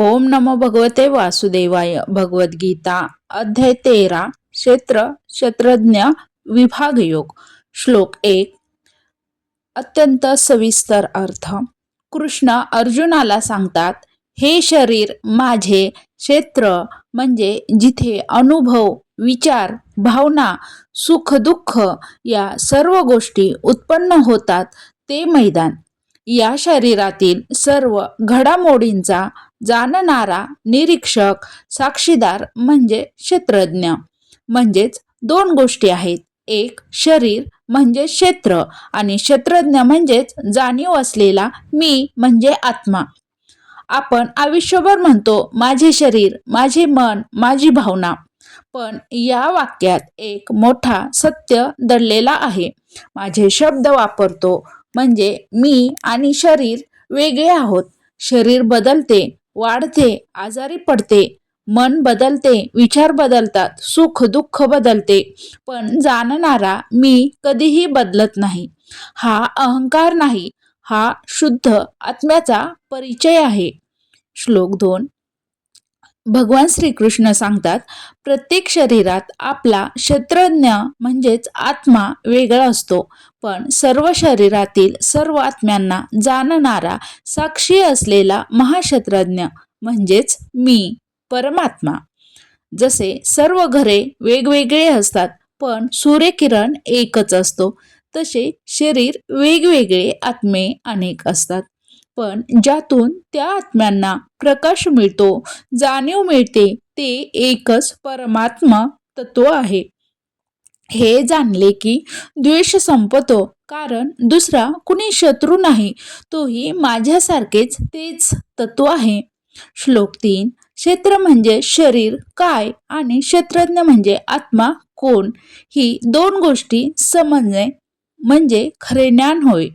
ओम नमो भगवते वासुदेवाय. भगवद्गीता अध्याय तेरा क्षेत्र क्षेत्रज्ञ विभाग योग. श्लोक एक. अत्यंत सविस्तर अर्थ. कृष्ण अर्जुनाला सांगतात हे शरीर माझे क्षेत्र म्हणजे जिथे अनुभव विचार भावना सुख दुःख या सर्व गोष्टी उत्पन्न होतात ते मैदान. या शरीरातील सर्व घडामोडींचा जाणणारा निरीक्षक साक्षीदार म्हणजे क्षेत्रज्ञ. म्हणजेच दोन गोष्टी आहेत. एक शरीर म्हणजे क्षेत्र आणि क्षेत्रज्ञ म्हणजेच जाणीव असलेला मी म्हणजे आत्मा. आपण आयुष्यभर म्हणतो माझे शरीर माझे मन माझी भावना. पण या वाक्यात एक मोठा सत्य दडलेला आहे. माझे शब्द वापरतो म्हणजे मी आणि शरीर वेगळे आहोत. शरीर बदलते वाढते आजारी पडते मन बदलते विचार बदलतात सुख दुःख बदलते. पण जाणणारा मी कधीही बदलत नाही. हा अहंकार नाही हा शुद्ध आत्म्याचा परिचय आहे. श्लोक दोन. भगवान श्रीकृष्ण सांगतात प्रत्येक शरीरात आपला क्षेत्रज्ञ म्हणजेच आत्मा वेगळा असतो पण सर्व शरीरातील सर्व आत्म्यांना जाणणारा साक्षी असलेला महाक्षत्रज्ञ म्हणजेच मी परमात्मा. जसे सर्व घरे वेगवेगळे असतात पण सूर्यकिरण एकच असतो तसे शरीर वेगवेगळे आत्मे अनेक असतात. पण ज्यातून त्या आत्म्यांना प्रकाश मिळतो जाणीव मिळते ते एकच परमात्मा तत्व आहे. हे जाणले की द्वेष संपतो कारण दुसरा कुणी शत्रू नाही तोही माझ्यासारखेच तेच तत्व आहे. श्लोक तीन क्षेत्र म्हणजे शरीर काय आणि क्षेत्रज्ञ म्हणजे आत्मा कोण? ही दोन गोष्टी समजणे म्हणजे खरे ज्ञान होय.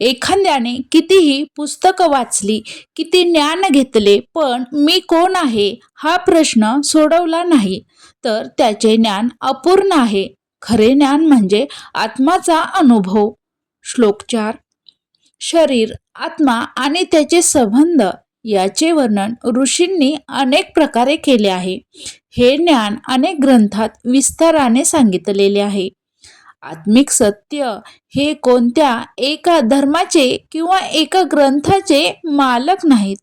एखाद्याने कितीही पुस्तकं वाचली किती ज्ञान घेतले पण मी कोण आहे हा प्रश्न सोडवला नाही. तर त्याचे ज्ञान अपूर्ण आहे. खरे ज्ञान म्हणजे आत्माचा अनुभव. श्लोक चार. शरीर आत्मा आणि त्याचे संबंध याचे वर्णन ऋषींनी अनेक प्रकारे केले आहे. हे ज्ञान अनेक ग्रंथात विस्ताराने सांगितलेले आहे. आत्मिक सत्य हे कोणत्या एका धर्माचे किंवा एका ग्रंथाचे मालक नाहीत.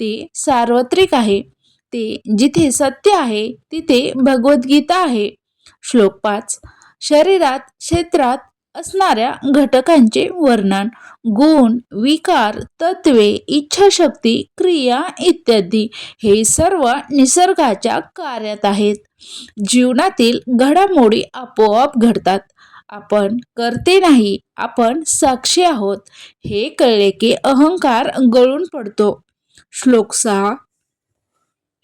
ते सार्वत्रिक आहे. ते जिथे सत्य आहे तिथे भगवद्गीता आहे. श्लोक पाच. शरीरात क्षेत्रात असणाऱ्या घटकांचे वर्णन गुण विकार तत्वे इच्छाशक्ती क्रिया इत्यादी हे सर्व निसर्गाच्या कार्यात आहेत. जीवनातील घडामोडी आपोआप घडतात. आपण करते नाही आपण साक्षी आहोत हे कळले की अहंकार गळून पडतो. श्लोक सहा.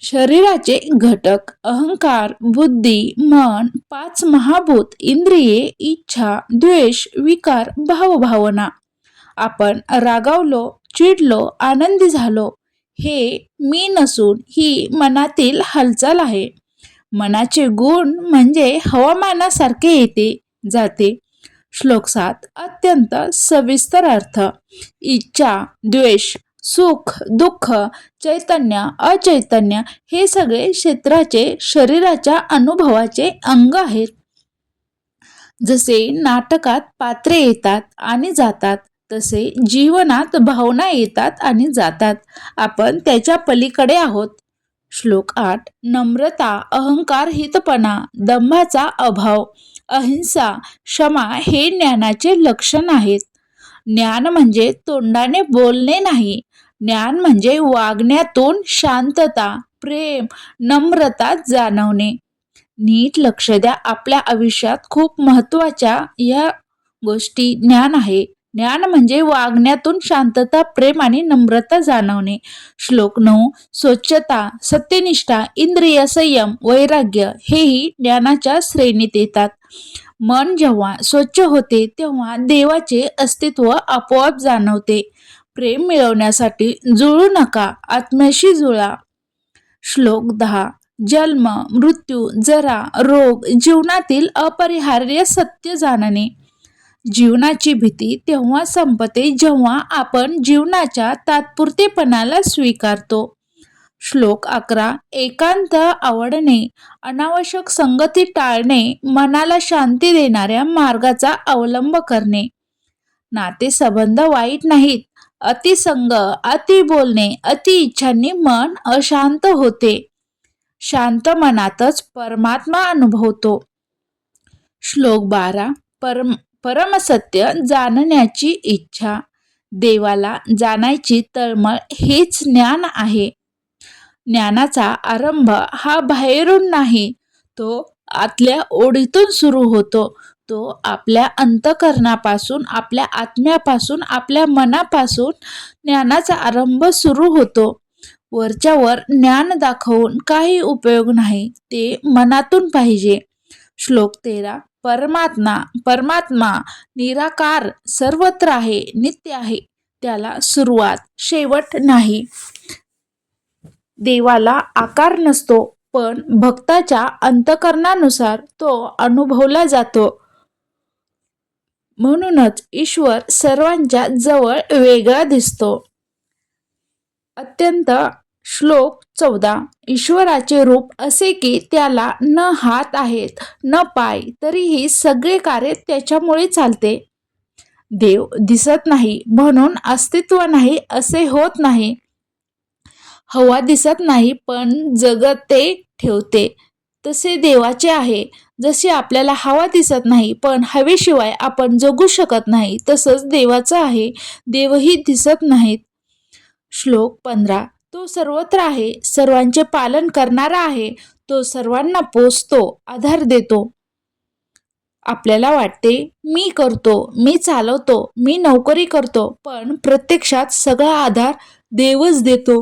शरीराचे घटक अहंकार बुद्धी मन पाच महाभूत इंद्रिये इच्छा द्वेष विकार भावभावना. आपण रागावलो चिडलो आनंदी झालो. हे मी नसून ही मनातील हालचाल आहे. मनाचे गुण म्हणजे हवामानासारखे येते. जाते. श्लोक सात. अत्यंत सविस्तर अर्थ. इच्छा द्वेष सुख दुःख चैतन्य अचैतन्य हे सगळे क्षेत्राचे शरीराच्या अनुभवाचे अंग आहेत. जसे नाटकात पात्रे येतात आणि जातात तसे जीवनात भावना येतात आणि जातात. आपण त्याच्या पलीकडे आहोत. श्लोक आठ. नम्रता अहंकार हितपणा दंभाचा अभाव. अहिंसा क्षमा हे ज्ञानाचे लक्षण आहेत. ज्ञान म्हणजे तोंडाने बोलणे नाही. ज्ञान म्हणजे वागण्यातून शांतता प्रेम नम्रता जाणवणे. नीट लक्ष द्या आपल्या आयुष्यात खूप महत्त्वाच्या या गोष्टी ज्ञान आहे. ज्ञान म्हणजे वागण्यातून शांतता प्रेम आणि नम्रता जाणवणे. श्लोक नऊ स्वच्छता सत्यनिष्ठा इंद्रिय संयम वैराग्य हेही ज्ञानाच्या श्रेणीत येतात. मन जेव्हा स्वच्छ होते तेव्हा देवाचे अस्तित्व आपोआप जाणवते. प्रेम मिळवण्यासाठी जुळू नका आत्म्याशी जुळा. श्लोक दहा जन्म मृत्यू जरा रोग जीवनातील अपरिहार्य सत्य जाणणे. जीवनाची भीती तेव्हा संपते जेव्हा आपण जीवनाच्या तात्पुरतेपणाला स्वीकारतो. श्लोक अकरा एकांत आवडणे अनावश्यक संगती टाळणे मनाला शांती देणाऱ्या मार्गाचा अवलंब करणे. नातेसंबंध वाईट नाहीत अतिसंग अति बोलणे अति इच्छांनी मन अशांत होते. शांत मनातच परमात्मा अनुभवतो. श्लोक बारा परम परमसत्य जाणण्याची इच्छा. देवाला जाणायची तळमळ हेच ज्ञान आहे. ज्ञानाचा आरंभ हा बाहेरून नाही तो आतल्या ओढीतून सुरू होतो. तो आपल्या अंतकरणापासून आपल्या आत्म्यापासून आपल्या मनापासून ज्ञानाचा आरंभ सुरू होतो. वरच्यावर ज्ञान दाखवून काही उपयोग नाही ते मनातून पाहिजे. श्लोक तेरा परमात्मा परमात्मा निराकार सर्वत्र आहे नित्य आहे त्याला सुरुवात शेवट नाही. देवाला आकार नसतो पण भक्ताच्या अंतकरणानुसार तो अनुभवला जातो. म्हणूनच ईश्वर सर्वांच्या जवळ वेगळा दिसतो. अत्यंत श्लोक चौदा. ईश्वराचे रूप असे की त्याला न हात आहेत न पाय तरीही सगळे कार्य त्याच्यामुळे चालते. देव दिसत नाही म्हणून अस्तित्व नाही असे होत नाही. हवा दिसत नाही पण जगत ते ठेवते. तसे देवाचे आहे. जसे आपल्याला हवा दिसत नाही पण हवेशिवाय आपण जगू शकत नाही तसंच देवाचं आहे. देवही दिसत नाहीत. श्लोक पंधरा. तो सर्वत्र आहे. सर्वांचे पालन करणारा आहे. तो सर्वांना पोचतो आधार देतो. आपल्याला वाटते मी करतो मी चालवतो मी नोकरी करतो पण प्रत्यक्षात सगळा आधार देवच देतो.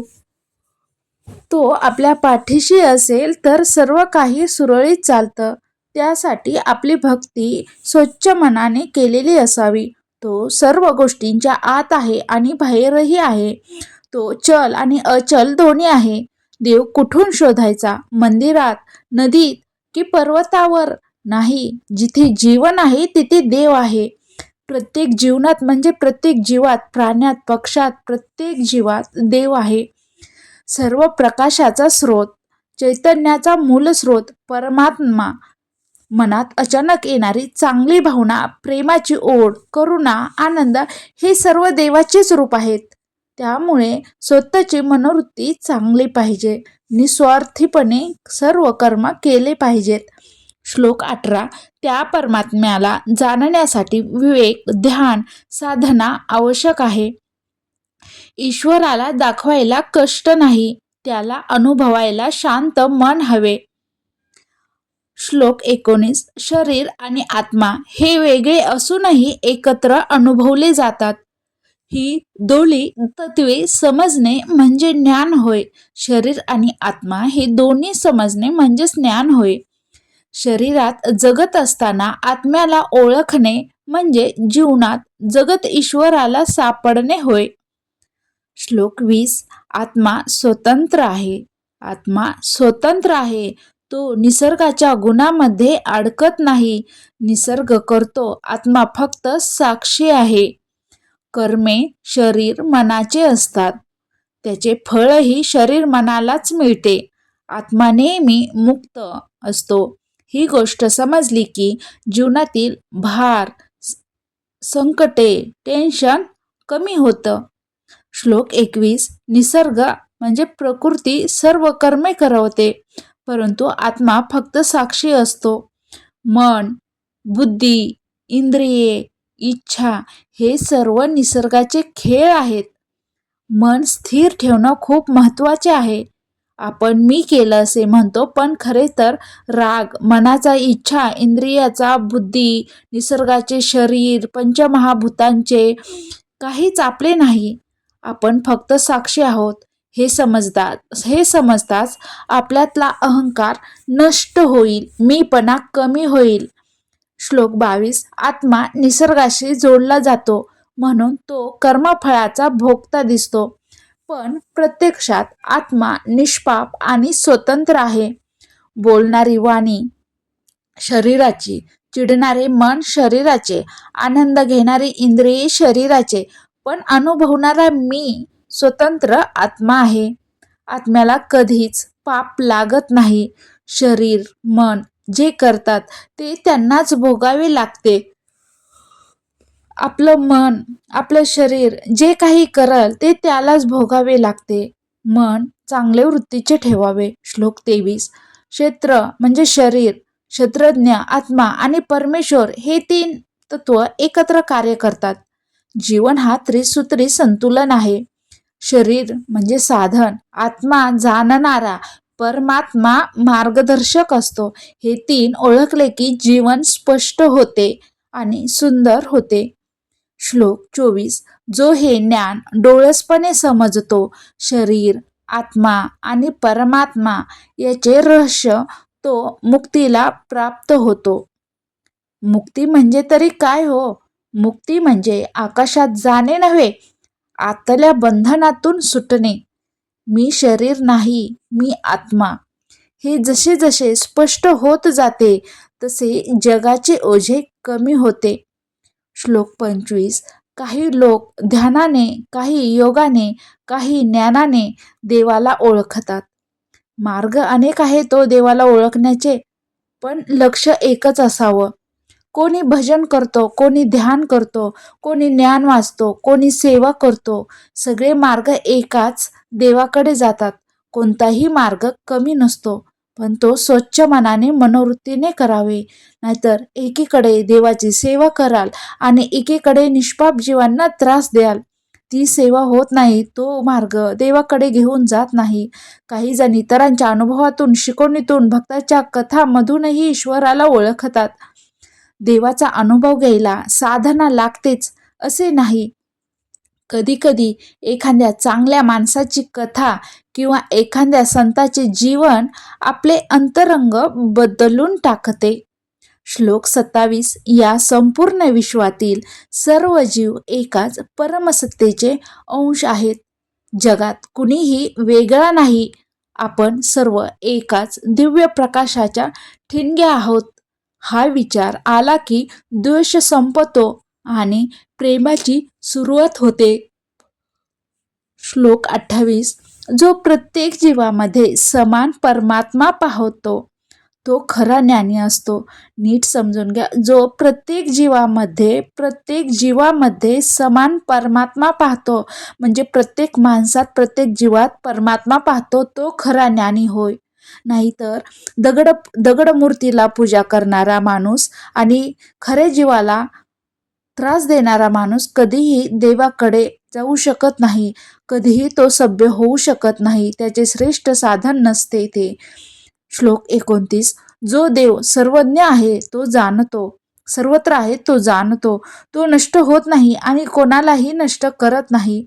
तो आपल्या पाठीशी असेल तर सर्व काही सुरळीत चालतं. त्यासाठी आपली भक्ती स्वच्छ मनाने केलेली असावी. तो सर्व गोष्टींच्या आत आहे आणि बाहेरही आहे. तो चल आणि अचल दोन्ही आहे. देव कुठून शोधायचा? मंदिरात नदीत की पर्वतावर? नाही जिथे जीवन आहे तिथे देव आहे. प्रत्येक जीवनात म्हणजे प्रत्येक जीवात प्राण्यात पक्षात प्रत्येक जीवात देव आहे. सर्व प्रकाशाचा स्रोत चैतन्याचा मूल स्रोत परमात्मा. मनात अचानक येणारी चांगली भावना प्रेमाची ओढ करुणा आनंद हे सर्व देवाचेच रूप आहेत. त्यामुळे स्वतःची मनोवृत्ती चांगली पाहिजे. निस्वार्थीपणे सर्व कर्म केले पाहिजेत. श्लोक अठरा. त्या परमात्म्याला जाणण्यासाठी विवेक ध्यान साधना आवश्यक आहे. ईश्वराला दाखवायला कष्ट नाही त्याला अनुभवायला शांत मन हवे. श्लोक एकोणीस शरीर आणि आत्मा हे वेगळे असूनही एकत्र अनुभवले जातात. ही दोन्ही तत्वे समजणे म्हणजे ज्ञान होय. शरीर आणि आत्मा हे दोन्ही समजणे म्हणजेच ज्ञान होय. शरीरात जगत असताना आत्म्याला ओळखणे म्हणजे जीवनात जगत ईश्वराला सापडणे होय. श्लोक वीस आत्मा स्वतंत्र आहे. आत्मा स्वतंत्र आहे. तो निसर्गाच्या गुणामध्ये अडकत नाही. निसर्ग करतो. आत्मा फक्त साक्षी आहे. कर्मे शरीर मनाचे असतात. त्याचे फळही शरीर मनालाच मिळते. आत्मा नेहमी मुक्त असतो. ही गोष्ट समजली की जीवनातील भार संकटे टेन्शन कमी होतं. श्लोक एकवीस निसर्ग म्हणजे प्रकृती सर्व कर्मे करवते परंतु आत्मा फक्त साक्षी असतो. मन बुद्धी इंद्रिये इच्छा हे सर्व निसर्गाचे खेळ आहेत. मन स्थिर ठेवणं खूप महत्त्वाचे आहे. आपण मी केलं असे म्हणतो पण खरे तर राग मनाचा इच्छा इंद्रियाचा बुद्धी निसर्गाचे शरीर पंचमहाभूतांचे काहीच आपले नाही. आपण फक्त साक्षी आहोत हे समजतात हे समजताच आपल्यातला अहंकार नष्ट होईल मीपणा कमी होईल. श्लोक बावीस आत्मा निसर्गाशी जोडला जातो म्हणून तो कर्मफळाचा भोगता दिसतो. पण प्रत्यक्षात आत्मा निष्पाप आणि स्वतंत्र आहे. बोलणारी वाणी शरीराची चिडणारे मन शरीराचे आनंद घेणारे इंद्रिय शरीराचे पण अनुभवणारा मी स्वतंत्र आत्मा आहे. आत्म्याला कधीच पाप लागत नाही. शरीर मन जे करतात ते त्यांनाच भोगावे लागते. आपलं मन आपलं शरीर जे काही करल ते त्यालाच भोगावे लागते. मन चांगले वृत्तीचे ठेवावे. श्लोक तेवीस. क्षेत्र म्हणजे शरीर क्षेत्रज्ञ आत्मा आणि परमेश्वर हे तीन तत्व एकत्र कार्य करतात. जीवन हा त्रिसूत्री संतुलन आहे. शरीर म्हणजे साधन आत्मा जाणणारा परमात्मा मार्गदर्शक असतो. हे तीन ओळखले की जीवन स्पष्ट होते आणि सुंदर होते. श्लोक चोवीस. जो हे ज्ञान डोळसपणे समजतो शरीर आत्मा आणि परमात्मा याचे रहस्य तो मुक्तीला प्राप्त होतो. मुक्ती म्हणजे तरी काय हो? मुक्ती म्हणजे आकाशात जाणे नव्हे आतल्या बंधनातून सुटणे. मी शरीर नाही मी आत्मा. हे जसे जसे स्पष्ट होत जाते तसे जगाचे ओझे कमी होते. श्लोक पंचवीस. काही लोक ध्यानाने काही योगाने काही ज्ञानाने देवाला ओळखतात. मार्ग अनेक आहे तो देवाला ओळखण्याचे पण लक्ष एकच असावं. कोणी भजन करतो कोणी ध्यान करतो कोणी ज्ञान वाचतो कोणी सेवा करतो सगळे मार्ग एकाच देवाकडे जातात. कोणताही मार्ग कमी नसतो पण तो स्वच्छ मनाने मनोवृत्तीने करावे. नाहीतर एकीकडे देवाची सेवा कराल आणि एकीकडे निष्पाप जीवांना त्रास द्याल. ती सेवा होत नाही तो मार्ग देवाकडे घेऊन जात नाही. काही जण इतरांच्या अनुभवातून शिकवणीतून भक्ताच्या कथामधूनही ईश्वराला ओळखतात. देवाचा अनुभव घ्यायला साधना लागतेच असे नाही. कधीकधी एखाद्या चांगल्या माणसाची कथा किंवा एखाद्या संताचे जीवन आपले अंतरंग बदलून टाकते. श्लोक सत्तावीस या संपूर्ण विश्वातील सर्व जीव एकाच परमसत्तेचे अंश आहेत. जगात कुणीही वेगळा नाही. आपण सर्व एकाच दिव्य प्रकाशाच्या ठिणग्या आहोत. हा विचार आला की द्वेष संपतो आणि प्रेमाची सुरुवात होते. श्लोक अठ्ठावीस. जो प्रत्येक जीवामध्ये समान परमात्मा पाहतो तो खरा ज्ञानी असतो. नीट समजून घ्या. जो प्रत्येक जीवामध्ये प्रत्येक जीवामध्ये समान परमात्मा पाहतो म्हणजे प्रत्येक माणसात प्रत्येक जीवात परमात्मा पाहतो तो खरा ज्ञानी होय. नाहीतर दगड दगडमूर्तीला पूजा करणारा माणूस आणि खरे जीवाला त्रास देणारा माणूस कधीही देवाकडे जाऊ शकत नाही. कधीही तो सभ्य होऊ शकत नाही. त्याचे श्रेष्ठ साधन नसते ते. श्लोक एकोणतीस. जो देव सर्वज्ञ आहे तो जाणतो. सर्वत्र आहे तो जाणतो. तो नष्ट होत नाही आणि कोणालाही नष्ट करत नाही.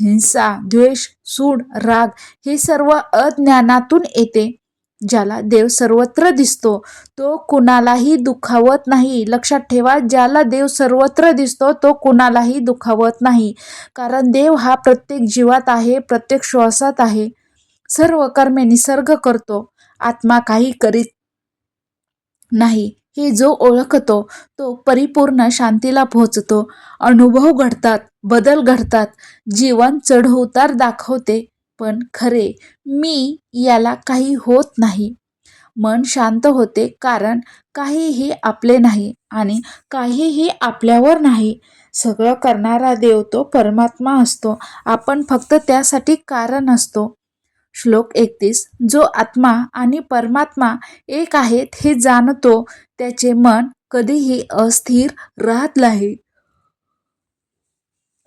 हिंसा द्वेष सूड राग हे सर्व अज्ञानातून येते. ज्याला देव सर्वत्र दिसतो तो कुणालाही दुखावत नाही. लक्षात ठेवा ज्याला देव सर्वत्र दिसतो तो कुणालाही दुखावत नाही. कारण देव हा प्रत्येक जीवात आहे प्रत्येक श्वासात आहे. सर्व कर्मे निसर्ग करतो. आत्मा काही करीत नाही. हे जो ओळखतो तो परिपूर्ण शांतीला पोहोचतो. अनुभव घडतात बदल घडतात. जीवन चढउतार दाखवते पण खरे मी याला काही होत नाही. मन शांत होते कारण काहीही आपले नाही आणि काहीही आपल्यावर नाही. सगळं करणारा देव तो परमात्मा असतो. आपण फक्त त्यासाठी कारण असतो. श्लोक एकतीस जो आत्मा आणि परमात्मा एक आहेत हे जाणतो त्याचे मन कधीही अस्थिर राहत नाही.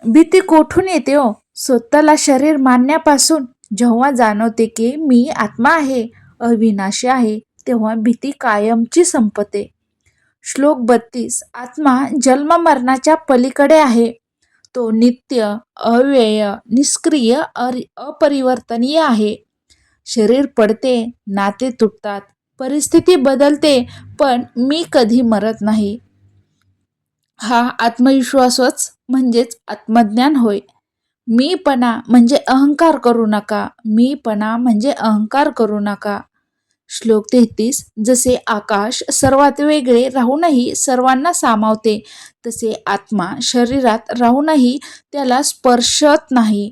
भीती कोठून येते हो? स्वतःला शरीर मानण्यापासून जेव्हा जाणवते की मी आत्मा आहे अविनाशी आहे तेव्हा भीती कायमची संपते. श्लोक बत्तीस आत्मा जन्म मरणाच्या पलीकडे आहे. तो नित्य अव्यय निष्क्रिय अपरिवर्तनीय आहे. शरीर पडते नाते तुटतात परिस्थिती बदलते पण मी कधी मरत नाही. हा आत्मविश्वासच म्हणजेच आत्मज्ञान होय. मीपणा म्हणजे अहंकार करू नका. मीपणा म्हणजे अहंकार करू नका. श्लोक तेहतीस जसे आकाश सर्वात वेगळे राहूनही सर्वांना सामावते तसे आत्मा शरीरात राहूनही त्याला स्पर्शत नाही.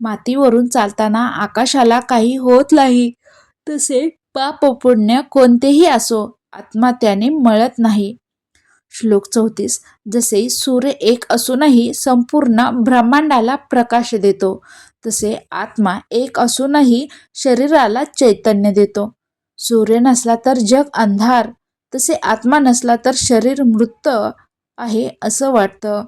मातीवरून चालताना आकाशाला काही होत नाही तसे पाप पुण्य कोणतेही असो आत्मा त्याने मळत नाही. श्लोक चौतीस जसे सूर्य एक असूनही संपूर्ण ब्रह्मांडाला प्रकाश देतो तसे आत्मा एक असूनही शरीराला चैतन्य देतो. सूर्य नसला तर जग अंधार तसे आत्मा नसला तर शरीर मृत आहे असं वाटतं.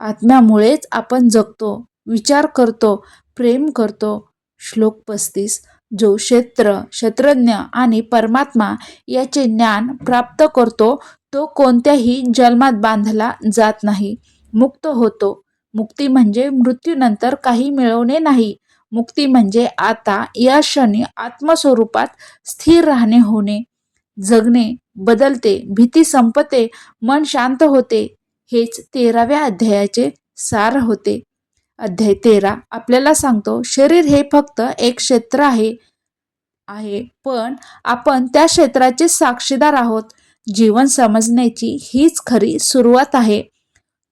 आत्म्यामुळेच आपण जगतो विचार करतो प्रेम करतो. श्लोक पस्तीस जो क्षेत्र क्षेत्रज्ञ आणि परमात्मा याचे ज्ञान प्राप्त करतो तो कोणत्याही जन्मात बांधला जात नाही. मुक्त होतो. मुक्ती म्हणजे मृत्यूनंतर काही मिळवणे नाही मुक्ती म्हणजे आता या क्षणी आत्मस्वरूपात स्थिर राहणे होणे जगणे बदलते भीती संपते मन शांत होते हेच तेराव्या अध्यायाचे सार होते. अध्याय तेरा आपल्याला सांगतो शरीर हे फक्त एक क्षेत्र आहे आहे पण आपण त्या क्षेत्राचे साक्षीदार आहोत. जीवन समजण्याची हीच खरी सुरुवात आहे.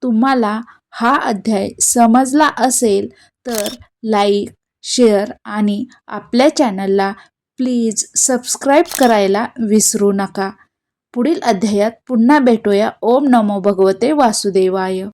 तुम्हाला हा अध्याय समजला असेल तर लाईक शेअर आणि आपल्या चॅनलला प्लीज सबस्क्राईब करायला विसरू नका. पुढील अध्यायात पुन्हा भेटूया. ओम नमो भगवते वासुदेवाय.